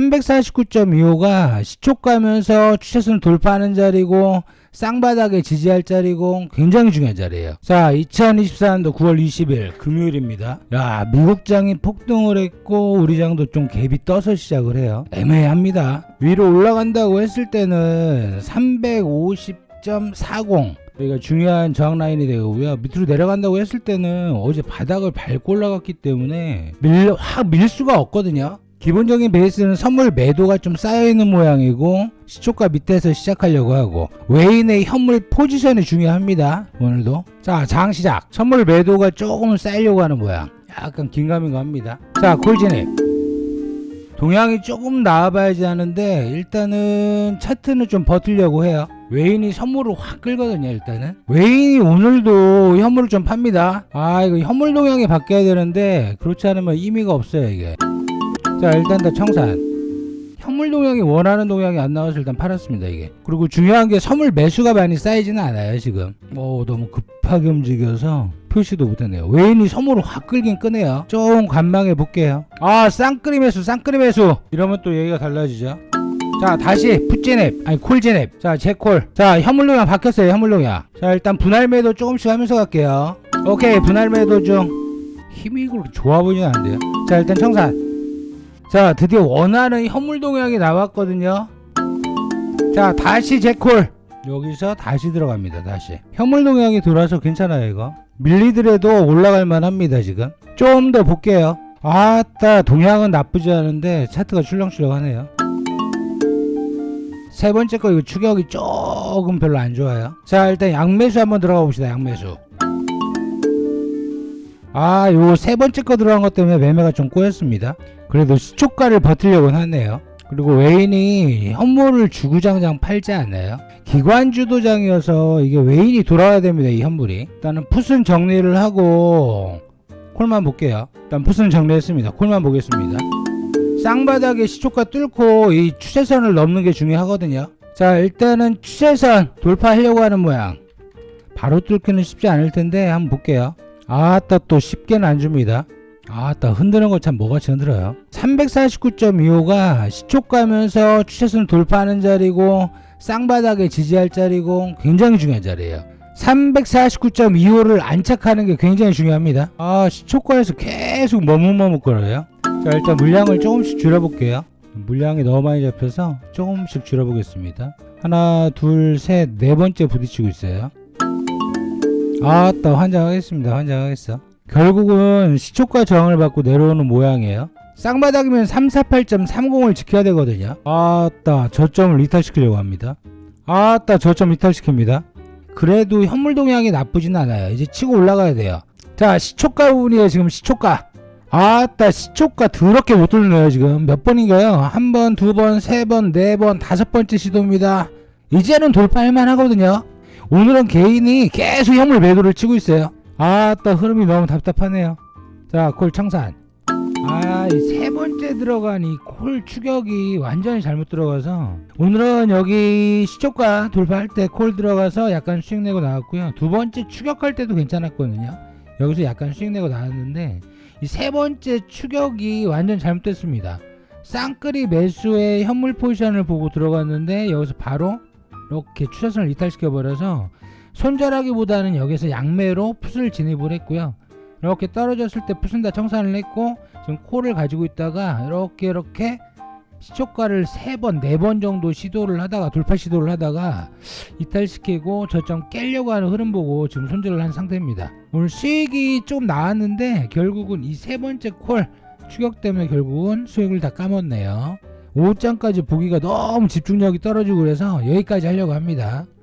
349.25가 시초가면서 추세선 돌파하는 자리고 쌍바닥에 지지할 자리고 굉장히 중요한 자리예요. 자, 2024년도 9월 20일 금요일입니다. 야, 미국 장이 폭등을 했고 우리 장도 좀 갭이 떠서 시작을 해요. 애매합니다. 위로 올라간다고 했을 때는 350.40 여기가 중요한 저항 라인이 되고요. 밑으로 내려간다고 했을 때는 어제 바닥을 밟고 올라갔기 때문에 밀, 확 밀 수가 없거든요. 기본적인 베이스는 선물 매도가 좀 쌓여있는 모양이고 시초가 밑에서 시작하려고 하고 외인의 현물 포지션이 중요합니다. 오늘도. 자 장 시작. 선물 매도가 조금 쌓이려고 하는 모양. 약간 긴가민가 합니다. 자 콜진입. 동향이 조금 나와봐야지 하는데 일단은 차트는 좀 버틸려고 해요. 외인이 선물을 확 끌거든요 일단은. 외인이 오늘도 현물을 좀 팝니다. 아 이거 현물 동향이 바뀌어야 되는데 그렇지 않으면 의미가 없어요 이게 자 일단 다 청산. 현물 동향이 원하는 동향이 안 나와서 일단 팔았습니다 이게. 그리고 중요한 게 선물 매수가 많이 쌓이지는 않아요 지금. 오 너무 급하게 움직여서 표시도 못했네요. 외인이 선물을 확 끌긴 끄네요. 좀 관망해 볼게요. 아 쌍끌이 매수 쌍끌이 매수. 이러면 또 얘기가 달라지죠. 자 다시 풋제넵 아니 콜제넵 자 제콜. 자 현물 동향 바뀌었어요 현물 동향 자 일단 분할 매도 조금씩 하면서 갈게요. 오케이 분할 매도 중. 힘이 그렇게 좋아 보이진 않은데요. 자 일단 청산 자 드디어 원하는 현물 동향이 나왔거든요. 자 다시 제콜. 여기서 다시 들어갑니다 다시. 현물 동향이 돌아서 괜찮아요 이거? 밀리더라도 올라갈 만합니다 지금. 좀 더 볼게요. 아따 동향은 나쁘지 않은데 차트가 출렁출렁 하네요. 세 번째 거 이거 추격이 조금 별로 안 좋아요. 자 일단 양매수 한번 들어가 봅시다 양매수 아, 요 세 번째 거 들어간 것 때문에 매매가 좀 꼬였습니다. 그래도 시초가를 버티려고 하네요. 그리고 외인이 현물을 주구장창 팔지 않아요. 기관 주도장이어서 이게 외인이 돌아와야 됩니다. 이 현물이. 일단은 풋은 정리를 하고 콜만 볼게요. 일단 풋은 정리했습니다. 콜만 보겠습니다. 쌍바닥에 시초가 뚫고 이 추세선을 넘는 게 중요하거든요. 자, 일단은 추세선 돌파하려고 하는 모양. 바로 뚫기는 쉽지 않을 텐데 한번 볼게요. 아따 또 쉽게는 안 줍니다. 아따 흔드는 거참 뭐같이 흔들어요. 349.25가 시초 가면서 추세선 돌파하는 자리고 쌍바닥에 지지할 자리고 굉장히 중요한 자리예요. 349.25를 안착하는 게 굉장히 중요합니다. 아 시초가에서 계속 머뭇머뭇거려요. 자 일단 물량을 조금씩 줄여볼게요. 물량이 너무 많이 잡혀서 조금씩 줄여보겠습니다. 하나 둘 셋 네 번째 부딪히고 있어요. 아따 환장하겠습니다. 환장하겠어. 결국은 시초가 저항을 받고 내려오는 모양이에요. 쌍바닥이면 348.30을 지켜야 되거든요. 아따 저점을 이탈시키려고 합니다. 아따 저점 이탈시킵니다. 그래도 현물 동향이 나쁘진 않아요. 이제 치고 올라가야 돼요. 자 시초가 부분이에요 지금 시초가. 아따 시초가 더럽게 못 뚫네요 지금. 몇 번인가요? 한 번, 두 번, 세 번, 네 번, 다섯 번째 시도입니다. 이제는 돌파할 만하거든요 오늘은 개인이 계속 현물 매도를 치고 있어요. 아따 흐름이 너무 답답하네요. 자, 콜 청산. 아, 이 세 번째 들어간 이 콜 추격이 완전히 잘못 들어가서 오늘은 여기 시초가 돌파할 때 콜 들어가서 약간 수익 내고 나왔고요. 두 번째 추격할 때도 괜찮았거든요. 여기서 약간 수익 내고 나왔는데 이 세 번째 추격이 완전 잘못됐습니다. 쌍끌이 매수의 현물 포지션을 보고 들어갔는데 여기서 바로 이렇게 추세선을 이탈시켜 버려서 손절하기보다는 여기서 양매로 풋을 진입을 했고요. 이렇게 떨어졌을 때 풋은 다 청산을 했고 지금 콜을 가지고 있다가 이렇게 이렇게 시초가를 세 번, 네 번 정도 시도를 하다가 돌파 시도를 하다가 이탈시키고 저점 깨려고 하는 흐름 보고 지금 손절을 한 상태입니다. 오늘 수익이 좀 나왔는데 결국은 이 세 번째 콜 추격 때문에 결국은 수익을 다 까먹네요. 5장까지 보기가 너무 집중력이 떨어지고 그래서 여기까지 하려고 합니다. 끝!